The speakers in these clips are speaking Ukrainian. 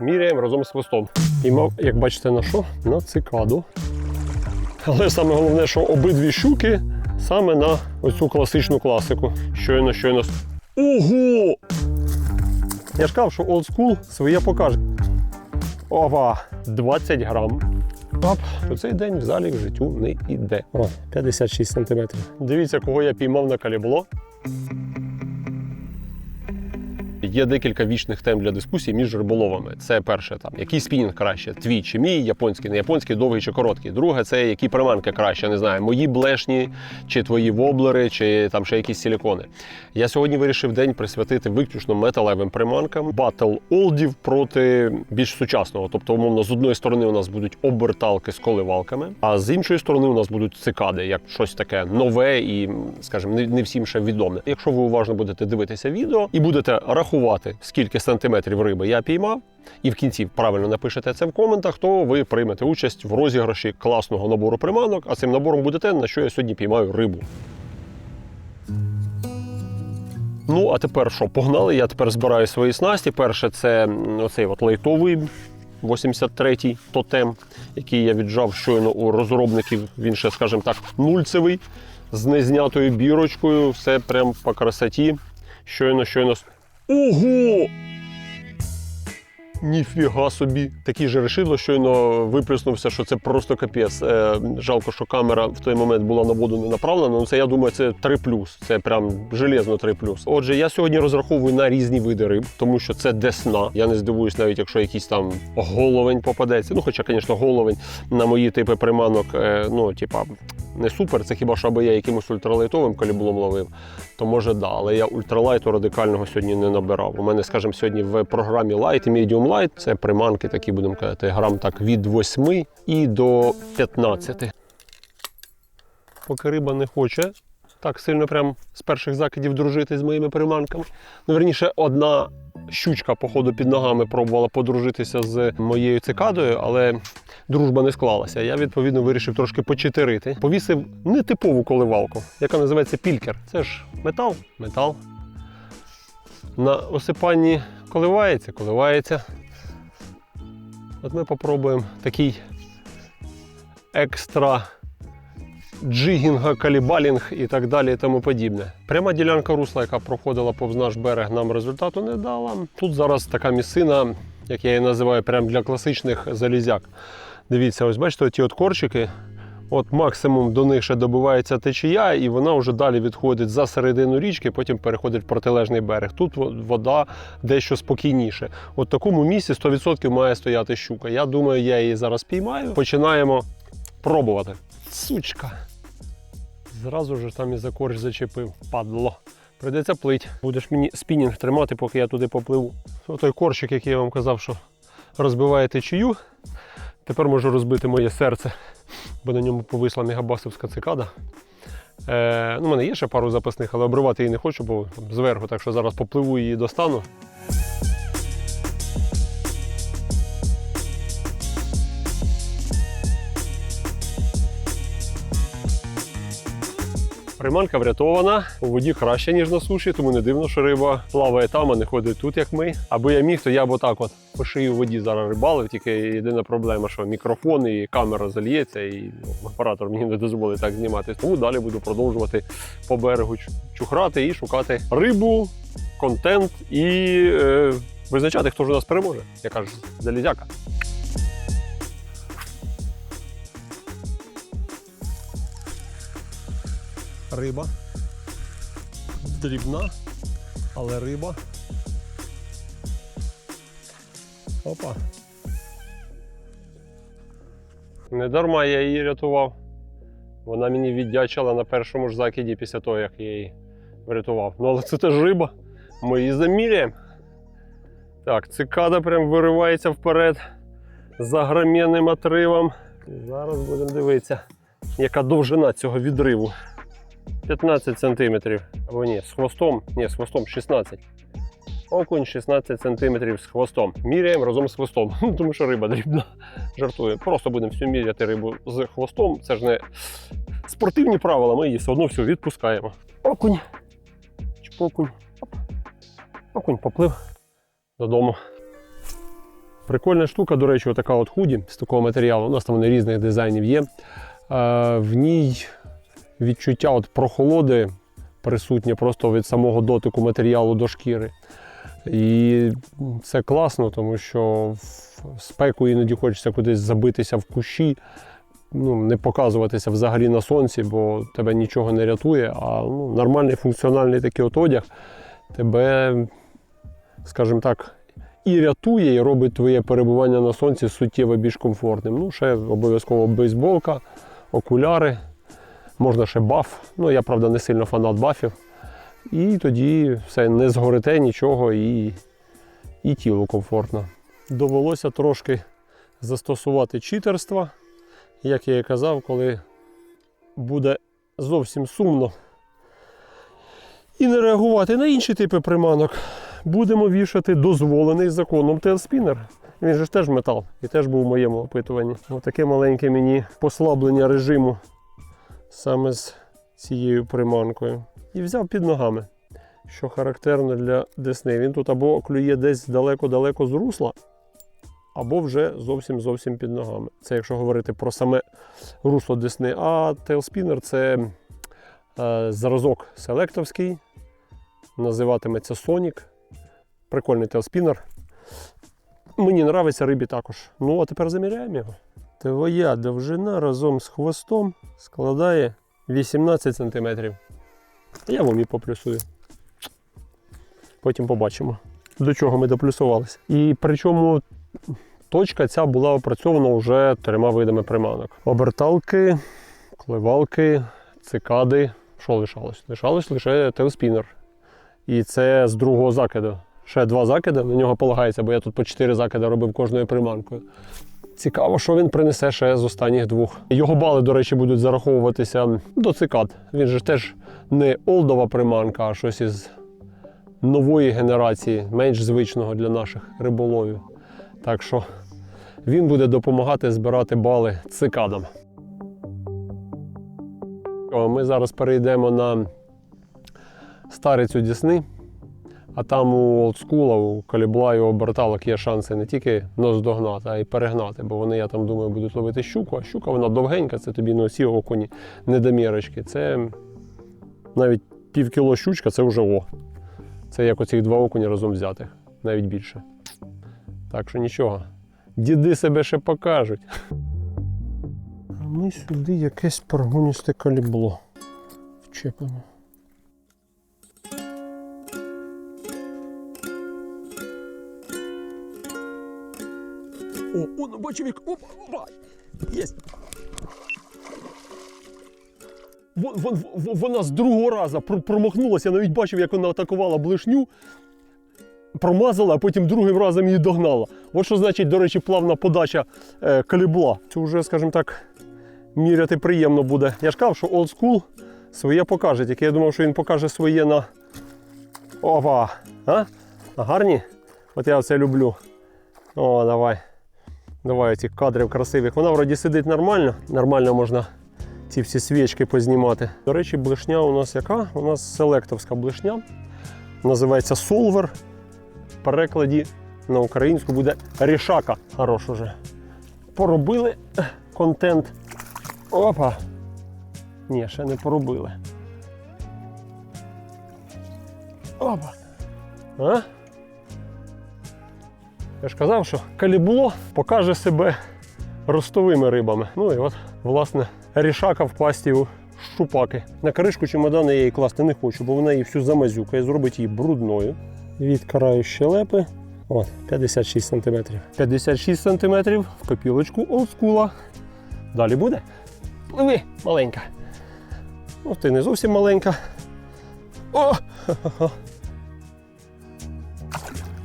Міряємо разом з хвостом. Піймав, як бачите, на що? На цикаду. Але саме головне, що обидві щуки саме на оцю класичну класику. Щойно, щойно. Ого! Я ж казав, що олдскул своє покаже. Ова! 20 грам. Оп, у цей день в залі в життю не йде. О, 56 сантиметрів. Дивіться, кого я піймав на калібло. Є декілька вічних тем для дискусій між риболовами. Це перше, там який спінінг краще, твій чи мій, японський, не японський, довгий чи короткий. Друге, це які приманки краще, не знаю, мої блешні, чи твої воблери, чи там ще якісь силікони. Я сьогодні вирішив день присвятити виключно металевим приманкам. Батл олдів проти більш сучасного. Тобто, умовно, з одної сторони у нас будуть оберталки з коливалками, а з іншої сторони у нас будуть цикади, як щось таке нове і, скажімо, не всім ще відоме. Якщо ви уважно будете дивитися відео і будете рахувати, скільки сантиметрів риби я піймав, і в кінці правильно напишете це в коментах, то ви приймете участь в розіграші класного набору приманок, а цим набором будете, на що я сьогодні піймаю рибу. Ну, а тепер що? Погнали. Я тепер збираю свої снасті. Перше, це оцей от лейтовий 83-й тотем, який я віджав щойно у розробників. Він ще, скажімо так, нульцевий, з незнятою бірочкою. Все прям по красоті. Щойно, щойно. Ого! Ніфіга собі. Такий же решило, щойно виплеснувся, що це просто капець. Е, жалко, що камера в той момент була на воду не направлена. Ну це я думаю, це 3 Це прям железно 3 Отже, я сьогодні розраховую на різні види риб, тому що це десна. Я не здивуюсь, навіть якщо якийсь там головень попадеться. Ну, хоча, звісно, головень на мої типи приманок, е, ну, типа. Не супер, це хіба що аби я якимось ультралайтовим калібулом ловив, то може да. Але я ультралайту радикального сьогодні не набирав. У мене, скажімо, сьогодні в програмі Light і Medium Light це приманки, такі будемо казати, грам так від 8 і до 15. Поки риба не хоче так сильно прям з перших закидів дружити з моїми приманками. Ну, верніше, одна щучка, походу, під ногами пробувала подружитися з моєю цикадою, але дружба не склалася. Я відповідно вирішив трошки почитерити. Повісив нетипову коливалку, яка називається пількер. Це ж метал, метал. На осипанні коливається, коливається. От ми попробуємо такий екстра джигінга, калібалінг і так далі і тому подібне. Пряма ділянка русла, яка проходила повз наш берег, нам результату не дала. Тут зараз така місцина, як я її називаю, прямо для класичних залізяк. Дивіться, ось бачите, ті от корчики. От максимум до них ще добивається течія, і вона вже далі відходить за середину річки, потім переходить в протилежний берег. Тут вода дещо спокійніше. От такому місці 100% має стояти щука. Я думаю, я її зараз піймаю. Починаємо пробувати. Сучка. Зразу ж там і за корч зачепив. Падло. Прийдеться плить. Будеш мені спінінг тримати, поки я туди попливу. Той корчик, який я вам казав, що розбиває течію. Тепер можу розбити моє серце, бо на ньому повисла мегабасовська цикада. Е, ну, У мене є ще пару запасних, але обривати її не хочу, бо зверху, так що зараз попливу її достану. Приманка врятована, у воді краще, ніж на суші, тому не дивно, що риба плаває там, а не ходить тут, як ми. Аби я міг, то я б отак от по шиї воді зараз рибалив. Тільки єдина проблема, що мікрофон і камера зальється, і ну, оператор мені не дозволить так знімати. Тому далі буду продовжувати по берегу чухрати і шукати рибу, контент і е, визначати, хто ж у нас переможе. Яка ж залізяка. Риба. Дрібна, але риба. Опа. Не дарма я її рятував. Вона мені віддячила на першому ж закиді після того, як я її врятував. Ну, але це теж риба. Ми її заміряємо. Так, цикада прям виривається вперед за гром'яним отривом. Зараз будемо дивитися, яка довжина цього відриву. 15 сантиметрів. Або ні, з хвостом. Ні, з хвостом 16. Окунь 16 сантиметрів з хвостом. Міряємо разом з хвостом, тому що риба дрібна. Жартую. Просто будемо всю міряти рибу з хвостом. Це ж не спортивні правила, ми її все одно все відпускаємо. Окунь. Чпокунь. Окунь поплив додому. Прикольна штука, до речі, така от худі з такого матеріалу. У нас там вони різних дизайнів є. В ній відчуття от прохолоди присутнє просто від самого дотику матеріалу до шкіри. І це класно, тому що в спеку іноді хочеться кудись забитися в кущі, ну, не показуватися взагалі на сонці, бо тебе нічого не рятує. А ну, нормальний функціональний такий от одяг тебе, скажімо так, і рятує, і робить твоє перебування на сонці суттєво більш комфортним. Ну, ще обов'язково бейсболка, окуляри, можна ще баф. Ну, я, правда, не сильно фанат бафів. І тоді все не згорите нічого і, і тіло комфортно. Довелося трошки застосувати читерства, як я і казав, коли буде зовсім сумно. І не реагувати на інші типи приманок. Будемо вішати дозволений законом тейлспінер. Він же ж теж метал і теж був у моєму опитуванні. Отаке маленьке мені послаблення режиму саме з цією приманкою. І взяв під ногами, що характерно для десни. Він тут або клює десь далеко-далеко з русла, або вже зовсім зовсім під ногами. Це якщо говорити про саме русло десни. А тейлспінер це е, зразок селектовський, називатиметься Sonic. Прикольний тейлспінер. Мені подобається рибі також. Ну, а тепер заміряємо його. Твоя довжина разом з хвостом складає 18 см. Я вам і поплюсую. Потім побачимо, до чого ми доплюсувалися. І причому точка ця була опрацьована вже трьома видами приманок: оберталки, кливалки, цикади. Що лишалось? Лишалось лише тейлспінер. І це з другого закиду. Ще два закиди на нього полагається, бо я тут по чотири закиди робив кожною приманкою. Цікаво, що він принесе ще з останніх двох. Його бали, до речі, будуть зараховуватися до цикад. Він же теж не олдова приманка, а щось із нової генерації, менш звичного для наших риболовів. Так що він буде допомагати збирати бали цикадам. Ми зараз перейдемо на старицю Дісни. А там у олдскула, у калібла і у оберталок є шанси не тільки наздогнати, а й перегнати. Бо вони, я там думаю, будуть ловити щуку, а щука вона довгенька, це тобі ну, ці окуні недомірочки. Це навіть пів кіло щучка це вже о. Це як оці два окуні разом взятих, навіть більше. Так що нічого. Діди себе ще покажуть. А ми сюди якесь прогоністе калібло вчепимо. О, он, бочевик, опа, опа, вон- вона з другого разу промахнулася, я навіть бачив, як вона атакувала блишню, промазала, а потім другим разом її догнала. От що значить, до речі, плавна подача е, калібла. Це вже, скажімо так, міряти приємно буде. Я ж казав, що old school своє покаже. Тільки я думав, що він покаже своє на. Опа! А гарні? От я це люблю. О, давай. Давай ці кадрів красивих. Вона вроді сидить нормально. Нормально можна ці всі свічки познімати. До речі, блишня у нас яка? У нас селектовська блишня. Називається Солвер. В перекладі на українську буде рішака. Хорош уже. Поробили контент. Опа. Ні, ще не поробили. Опа. А? Я ж казав, що калібло покаже себе ростовими рибами. Ну і от, власне, рішака в пасті у щупаки. На кришку чемодана я її класти не хочу, бо вона її всю замазюкає, зробить її брудною. Відкараю щелепи. От, 56 см. 56 см в копілочку олдскула. Далі буде. Пливи, маленька. Ну, ти не зовсім маленька. О! Ха-ха-ха.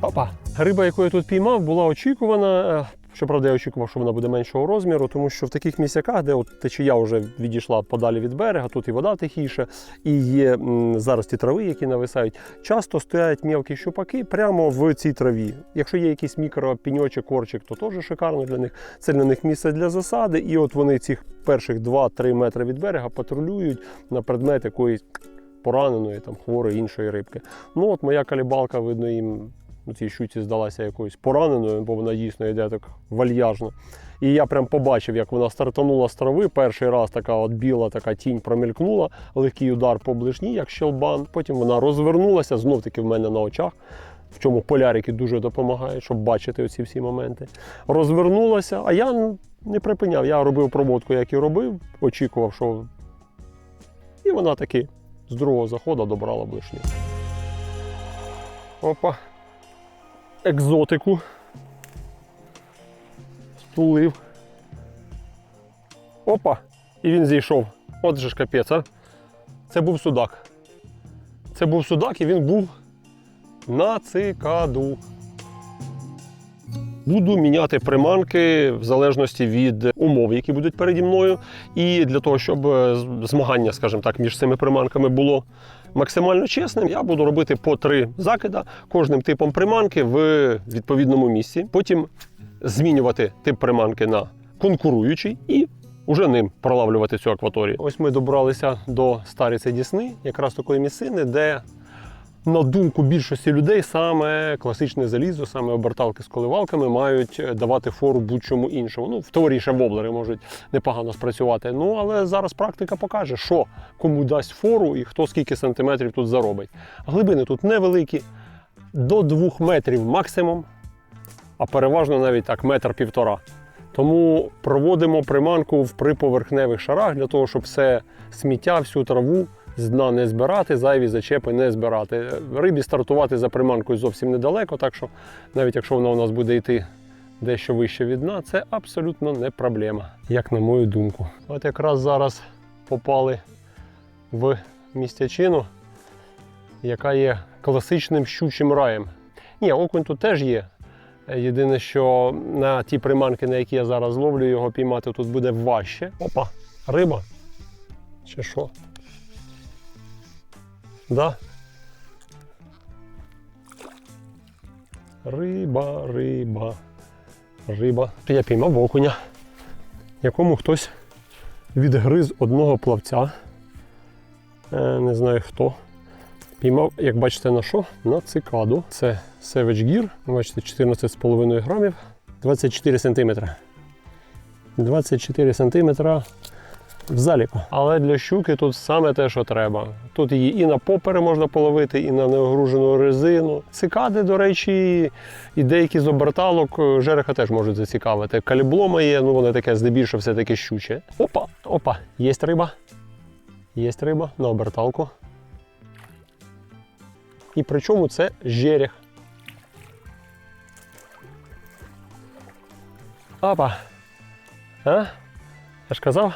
Опа. Риба, яку я тут піймав, була очікувана. Е, Щоправда, я очікував, що вона буде меншого розміру, тому що в таких місцяках, де от течія вже відійшла подалі від берега, тут і вода тихіша, і є зарості трави, які нависають, часто стоять мілкі щупаки прямо в цій траві. Якщо є якийсь мікропіньочок, корчик, то теж шикарно для них. Це для них місце для засади. І от вони цих перших 2-3 метри від берега патрулюють на предмет якоїсь пораненої, там, хворої іншої рибки. Ну от моя калібалка, видно, їм цій щуці здалася якоюсь пораненою, бо вона дійсно йде так вальяжно. І я прям побачив, як вона стартанула з трави. Перший раз така от біла така тінь промелькнула, легкий удар по ближній, як щелбан. Потім вона розвернулася, знов таки в мене на очах. В чому полярики дуже допомагають, щоб бачити оці всі моменти. Розвернулася, а я не припиняв. Я робив проводку, як і робив, очікував, що. І вона таки з другого заходу добрала блишню. Опа. Екзотику. Стулив. Опа! І він зійшов. От же ж капець, а. Це був судак. Це був судак, і він був на цикаду. Буду міняти приманки в залежності від умов, які будуть переді мною. І для того, щоб е, змагання, скажімо так, між цими приманками було максимально чесним, я буду робити по три закида кожним типом приманки в відповідному місці. Потім змінювати тип приманки на конкуруючий і уже ним пролавлювати цю акваторію. Ось ми добралися до Стариці Дісни, якраз такої місцини, де на думку більшості людей, саме класичне залізо, саме оберталки з коливалками мають е, давати фору будь-чому іншому. Ну, в теорії ще воблери можуть непогано спрацювати. Ну, але зараз практика покаже, що кому дасть фору і хто скільки сантиметрів тут заробить. Глибини тут невеликі, до 2 метрів максимум, а переважно навіть так, метр півтора. Тому проводимо приманку в приповерхневих шарах для того, щоб все сміття, всю траву з дна не збирати, зайві зачепи не збирати. Рибі стартувати за приманкою зовсім недалеко, так що навіть якщо вона у нас буде йти дещо вище від дна, це абсолютно не проблема, як на мою думку. От якраз зараз попали в містячину, яка є класичним щучим раєм. Ні, окунь тут теж є. Єдине, що на ті приманки, на які я зараз ловлю, його піймати тут буде важче. Опа, риба. Чи що? Да? Риба, риба, риба. Я піймав окуня, якому хтось відгриз одного плавця. Е, не знаю хто. Піймав, як бачите, на що? На цикаду. Це Savage Gear. Бачите, 14,5 грамів, 24 сантиметри. 24 сантиметра в заліку. Але для щуки тут саме те, що треба. Тут її і на попери можна половити, і на неогружену резину. Цикади, до речі, і деякі з оберталок е, жереха теж можуть зацікавити. Каліблома є, ну воно таке здебільшого все-таки щуче. Опа, опа, є риба. Є риба на оберталку. І причому це жерех. Опа. А? Я ж казав,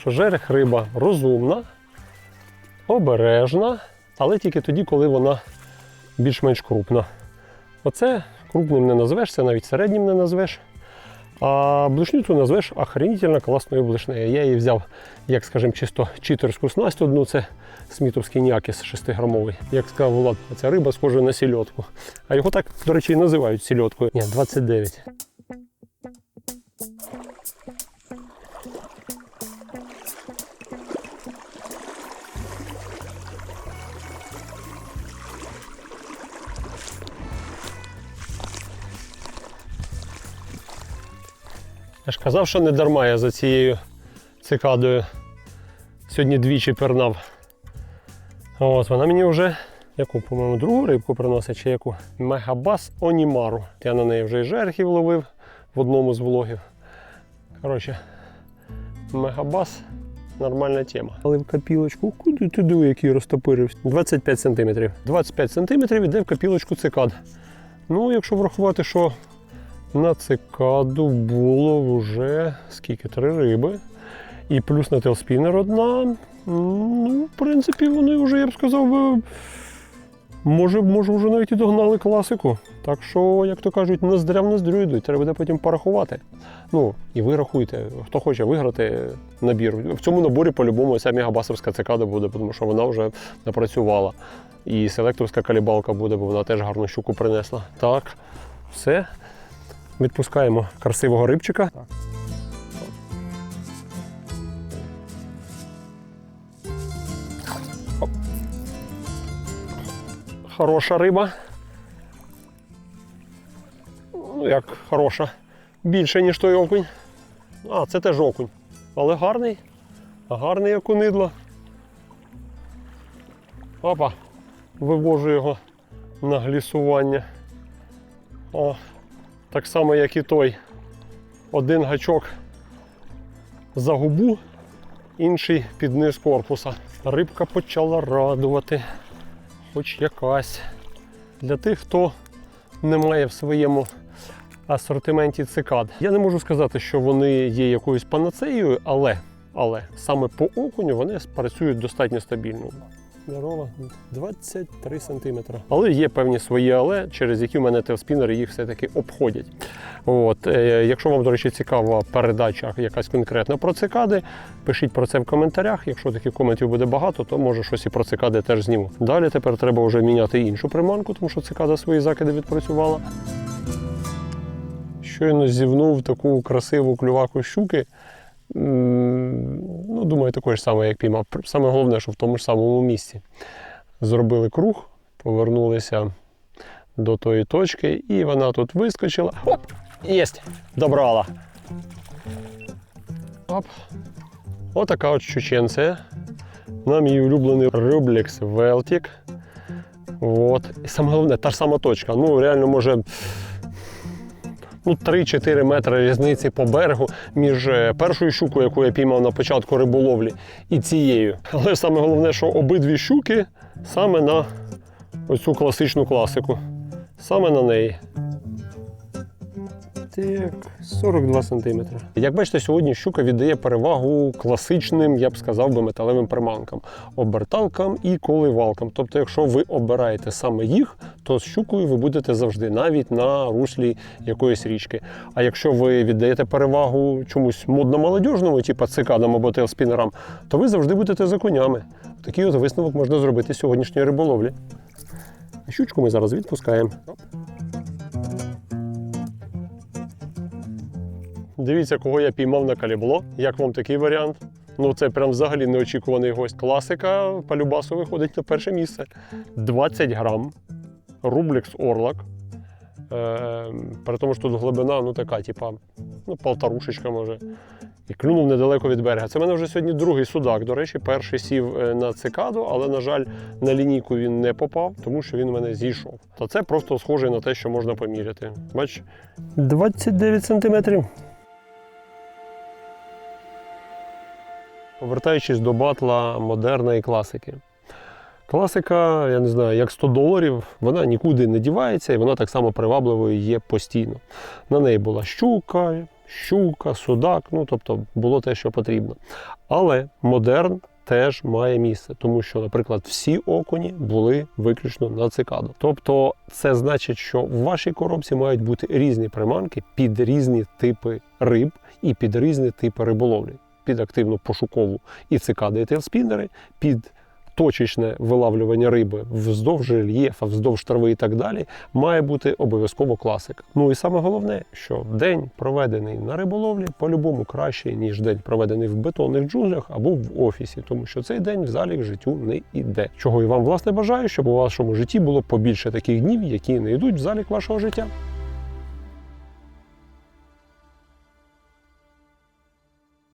що жерех риба розумна, обережна, але тільки тоді, коли вона більш-менш крупна. Оце крупним не назвеш, це навіть середнім не назвеш. А блишню цю назвеш охренительно класною блишнею. Я її взяв, як скажімо, чисто читерську снасть одну, це смітовський ніакіс 6-грамовий. Як сказав Влад, ця риба схожа на сільотку. А його так, до речі, і називають сільоткою. Ні, 29. Я ж казав, що не дарма я за цією цикадою сьогодні двічі пернав. От, вона мені вже яку, по-моєму, другу рибку приносить, чи яку? Мегабас Онімару. Я на неї вже і жерхів ловив в одному з влогів. Коротше, мегабас нормальна тема. Але в копілочку, куди ти диви, який розтопирився? 25 см. 25 см іде в копілочку цикад. Ну, якщо врахувати, що на цикаду було вже скільки? Три риби. І плюс на телспінер одна. Ну, в принципі, вони вже, я б сказав, може, може вже навіть і догнали класику. Так що, як то кажуть, ноздря в ноздрю йдуть, треба буде потім порахувати. Ну, і ви рахуйте, хто хоче виграти набір. В цьому наборі по-любому ця мегабасовська цикада буде, тому що вона вже напрацювала. І селекторська калібалка буде, бо вона теж гарну щуку принесла. Так, все. Відпускаємо красивого рибчика. Оп. Хороша риба. Ну, як хороша. Більше, ніж той окунь. А, це теж окунь. Але гарний. Гарний окунидло. Опа. Вивожу його на глісування. О, так само, як і той. Один гачок за губу, інший під низ корпуса. Рибка почала радувати. Хоч якась. Для тих, хто не має в своєму асортименті цикад. Я не можу сказати, що вони є якоюсь панацеєю, але, але саме по окуню вони працюють достатньо стабільно. Здорово, 23 см. Але є певні свої але, через які в мене телспінери їх все-таки обходять. От, е, якщо вам, до речі, цікава передача якась конкретна про цикади, пишіть про це в коментарях. Якщо таких коментів буде багато, то може щось і про цикади теж зніму. Далі тепер треба вже міняти іншу приманку, тому що цикада свої закиди відпрацювала. Щойно зівнув таку красиву клюваку щуки. Ну, думаю, також ж саме, як піймав. Саме головне, що в тому ж самому місці. Зробили круг, повернулися до тої точки, і вона тут вискочила. Оп! Єсть! Добрала. Оп. Отака от щученця. Нам її улюблений Рублекс Велтік. От. І саме головне, та ж сама точка. Ну, реально, може ну, 3-4 метри різниці по берегу між е, першою щукою, яку я піймав на початку риболовлі, і цією. Але саме головне, що обидві щуки саме на оцю класичну класику. Саме на неї. Так, 42 см. Як бачите, сьогодні щука віддає перевагу класичним, я б сказав би, металевим приманкам, оберталкам і коливалкам. Тобто, якщо ви обираєте саме їх, то з щукою ви будете завжди, навіть на руслі якоїсь річки. А якщо ви віддаєте перевагу чомусь модно-молодіжному, типу цикадам або телспінерам, то ви завжди будете за конями. Такий от висновок можна зробити з сьогоднішньої риболовлі. Щучку ми зараз відпускаємо. Дивіться, кого я піймав на калібло. Як вам такий варіант? Ну, це прям взагалі неочікуваний гость. Класика по Любасу виходить на перше місце. 20 грам. Рублікс Орлак. Е, при тому, що тут глибина, ну така, типа, ну, полторушечка може. І клюнув недалеко від берега. Це в мене вже сьогодні другий судак. До речі, перший сів е, на цикаду, але, на жаль, на лінійку він не попав, тому що він у мене зійшов. Та це просто схоже на те, що можна поміряти. Бач, 29 сантиметрів. Повертаючись до батла модерної класики. Класика, я не знаю, як 100 доларів, вона нікуди не дівається і вона так само привабливою є постійно. На неї була щука, щука, судак, ну тобто було те, що потрібно. Але модерн теж має місце, тому що, наприклад, всі окуні були виключно на цикаду. Тобто, це значить, що в вашій коробці мають бути різні приманки під різні типи риб і під різні типи риболовлі під активну пошукову і цикади, і тейлспінери, під точечне вилавлювання риби вздовж рельєфа, вздовж трави і так далі, має бути обов'язково класика. Ну і саме головне, що день проведений на риболовлі по-любому кращий, ніж день проведений в бетонних джунглях або в офісі, тому що цей день в залі життю не йде. Чого і вам власне бажаю, щоб у вашому житті було побільше таких днів, які не йдуть в залік вашого життя.